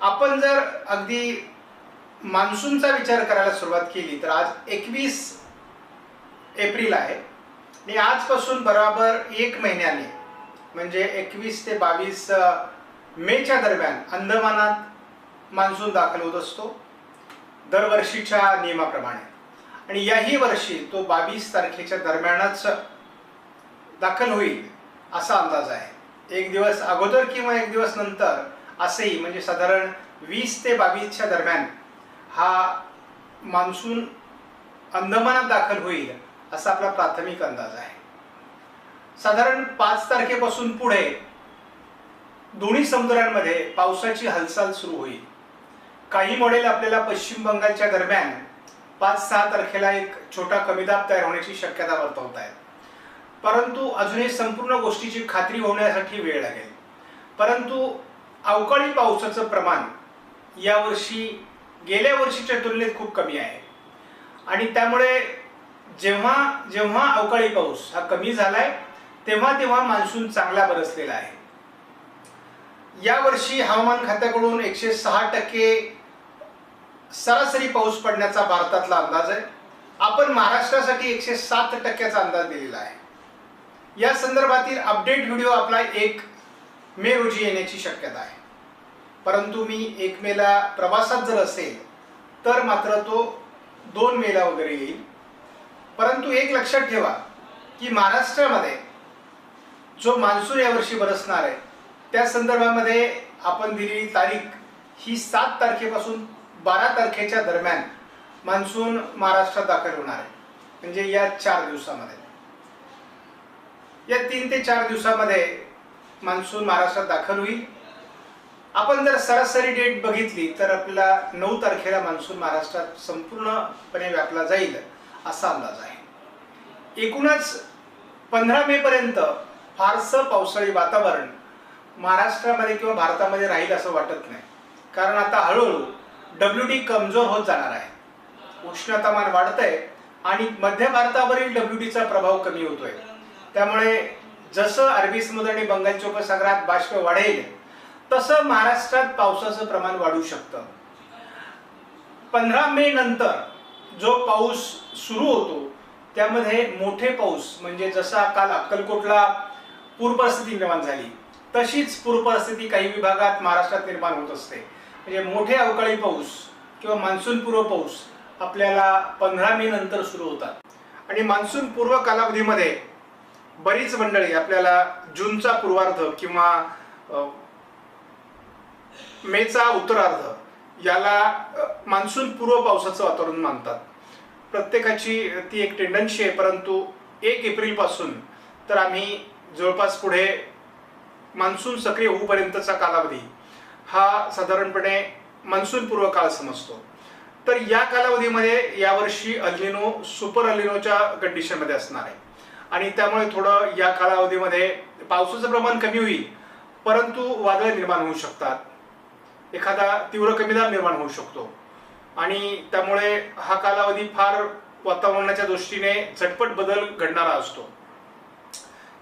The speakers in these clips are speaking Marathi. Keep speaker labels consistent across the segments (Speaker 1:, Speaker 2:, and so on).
Speaker 1: आपण जर अगदी मान्सूनचा विचार करायला सुरुवात केली तर आज एकवीस एप्रिल आहे. आणि आजपासून बरोबर एक महिन्याने म्हणजे एकवीस ते बावीस मेच्या दरम्यान अंदमानात मान्सून दाखल होत असतो दरवर्षीच्या नियमाप्रमाणे. आणि याही वर्षी तो बावीस तारखेच्या दरम्यानच दाखल होईल असा अंदाज आहे. एक दिवस अगोदर किंवा एक दिवस नंतर असेही म्हणजे साधारण वीस ते बावीसच्या दरम्यान हा मान्सून अंदमानात दाखल होईल असा आपला प्राथमिक अंदाज आहे. साधारण पाच तारखेपासून पुढे दोन्ही समुद्रांमध्ये पावसाची हालचाल सुरू होईल. काही मॉडेल आपल्याला पश्चिम बंगालच्या दरम्यान पाच सहा तारखेला एक छोटा कमी दाब तयार होण्याची शक्यता वर्तवत आहेत. परंतु अजूनही संपूर्ण गोष्टीची खात्री होण्यासाठी वेळ लागेल. परंतु अवकाळी पावसाचं प्रमाण यावर्षी गेल्या वर्षीच्या तुलनेत खूप कमी आहे. आणि त्यामुळे जेव्हा जेव्हा अवकाळी पाऊस हा कमी झालाय तेव्हा तेव्हा मान्सून चांगला बरसलेला आहे. यावर्षी हवामान खात्याकडून एकशे सहा टक्के सरासरी पाऊस पडण्याचा भारतातला अंदाज आहे. आपण महाराष्ट्रासाठी एकशे सात टक्क्याचा अंदाज दिलेला आहे. या संदर्भातील अपडेट व्हिडिओ आपला एक मे रोजी येण्याची शक्यता आहे. परंतु मी एक मेला प्रवासात जर असेल तर मात्र तो दोन मेला वगैरे येईल. परंतु एक लक्षात ठेवा की महाराष्ट्रामध्ये जो मान्सून यावर्षी बरसणार आहे त्या संदर्भामध्ये आपण दिलेली तारीख ही सात तारखेपासून बारा तारखेच्या दरम्यान मान्सून महाराष्ट्रात दाखल होणार आहे. म्हणजे या चार दिवसामध्ये. या तीन ते चार दिवसामध्ये मान्सून महाराष्ट्रात दाखल होईल. आपण जर सरासरी डेट बघितली तर आपला नऊ तारखेला मान्सून महाराष्ट्रात संपूर्णपणे व्यापला जाईल असा अंदाज आहे. एकूणच पंधरा मे पर्यंत फारसं पावसाळी वातावरण महाराष्ट्रामध्ये किंवा भारतामध्ये राहील असं वाटत नाही. कारण आता हळूहळू डब्ल्यू डी कमजोर होत जाणार आहे. उष्णतामान आहे आणि मध्य भारतावरील डब्ल्यू डीचा प्रभाव कमी होतोय. त्यामुळे जसं अरबी समुद्र आणि बंगालच्या उपसागरात बाष्प वाढेल तसं महाराष्ट्रात पावसाचं प्रमाण वाढू शकतं. पंधरा मे नंतर जो पाऊस सुरू होतो त्यामध्ये मोठे पाऊस म्हणजे जसा काल अक्कलकोटला पूर परिस्थिती निर्माण झाली तशीच पूर परिस्थिती काही विभागात महाराष्ट्रात निर्माण होत असते. म्हणजे मोठे अवकाळी पाऊस किंवा मान्सून पूर्व पाऊस आपल्याला पंधरा मे नंतर सुरू होतात. आणि मान्सून पूर्व कालावधीमध्ये बरीच मंडळी आपल्याला जूनचा पूर्वार्ध किंवा मेचा उत्तरार्ध याला मान्सून पूर्व पावसाचं वातावरण मानतात. प्रत्येकाची ती एक टेंडन्सी आहे परंतु एक एप्रिलपासून तर आम्ही जवळपास पुढे मान्सून सक्रिय होऊपर्यंतचा कालावधी हा साधारणपणे मान्सून पूर्व काळ समजतो. तर या कालावधीमध्ये यावर्षी अल्लिनो सुपर अल्लिनोच्या कंडिशनमध्ये असणार आहे. आणि त्यामुळे थोडं या कालावधीमध्ये पावसाचं प्रमाण कमी होईल परंतु वादळ निर्माण होऊ शकतात. एखादा तीव्र कमीदाब निर्माण होऊ शकतो. आणि त्यामुळे हा कालावधी फार वातावरणाच्या दृष्टीने झटपट बदल घडणारा असतो.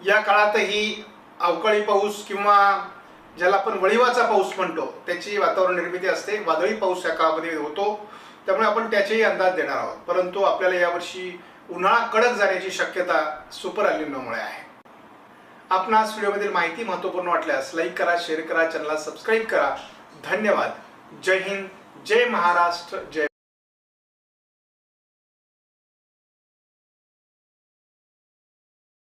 Speaker 1: या काळातही अवकाळी पाऊस किंवा ज्याला आपण वळीवाचा पाऊस म्हणतो त्याची वातावरण निर्मिती असते. वादळी पाऊस या काळामध्ये होतो. त्यामुळे आपण त्याचेही अंदाज देणार आहोत. परंतु आपल्याला यावर्षी उन्हाळा कडक जाण्याची शक्यता सुपर अल्युमिनमुळे आहे. आपणास व्हिडिओमधील माहिती महत्त्वपूर्ण वाटल्यास लाईक करा शेअर करा चॅनलला सबस्क्राईब करा. धन्यवाद. जय हिंद जय महाराष्ट्र जय